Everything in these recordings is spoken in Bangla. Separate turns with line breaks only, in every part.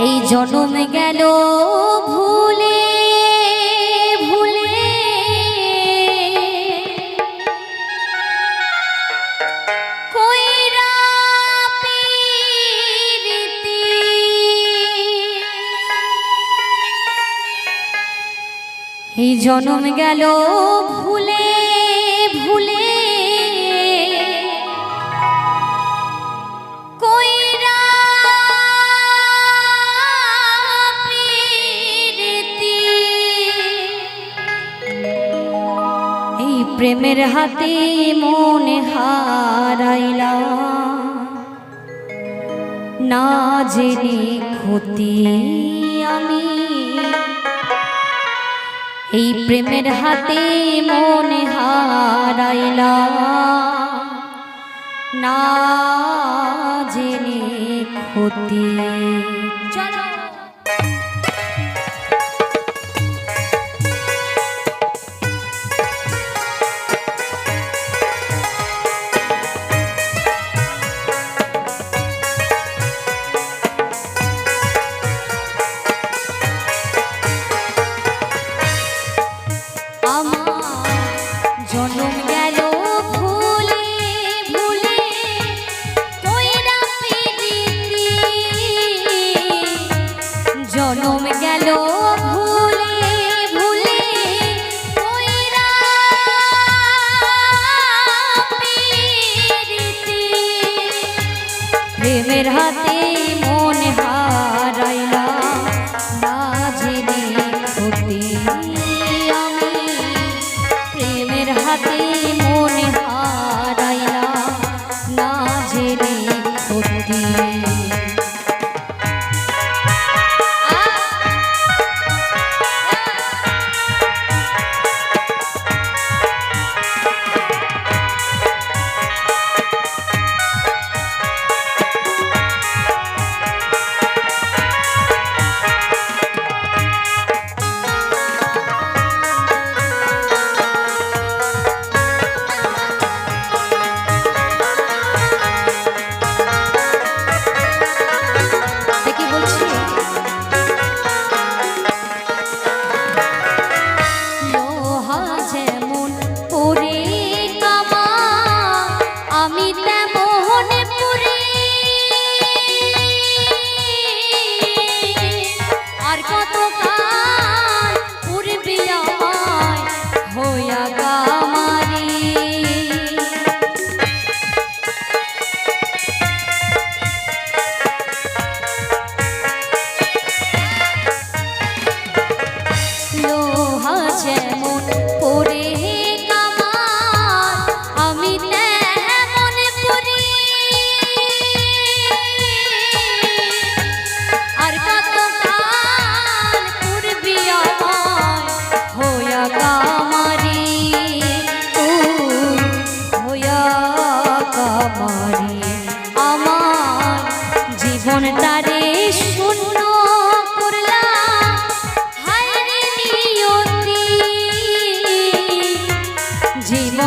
এই জনম গেল ভুলে ভুলে। কইরা এই জনম গেল ভুল এই প্রেমের হাতে মনে হারাইলা না জেনে ক্ষতি আমি। এই প্রেমের হাতে মনে হারাইলা না জেনে ক্ষতি ঘুম গেল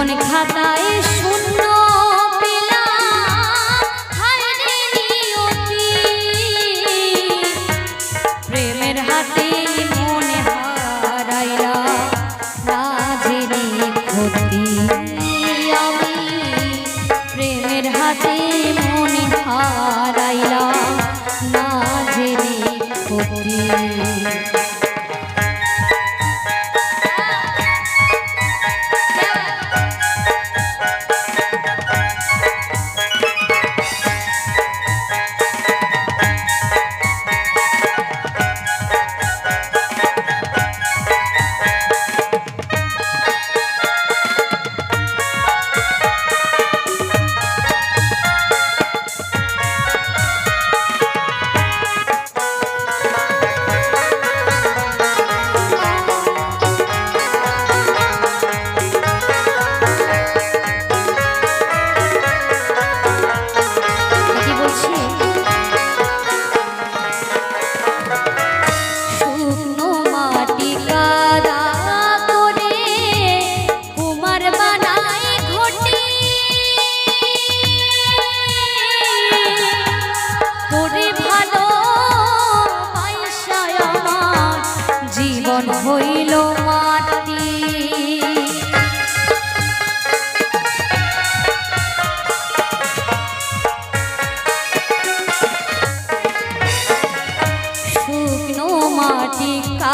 মন খাতায়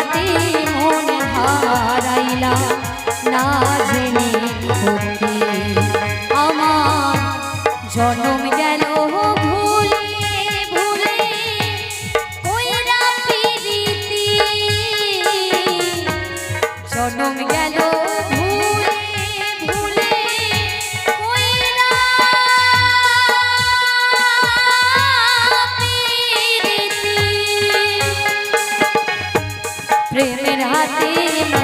হাতে মন হারাইলা না হাতে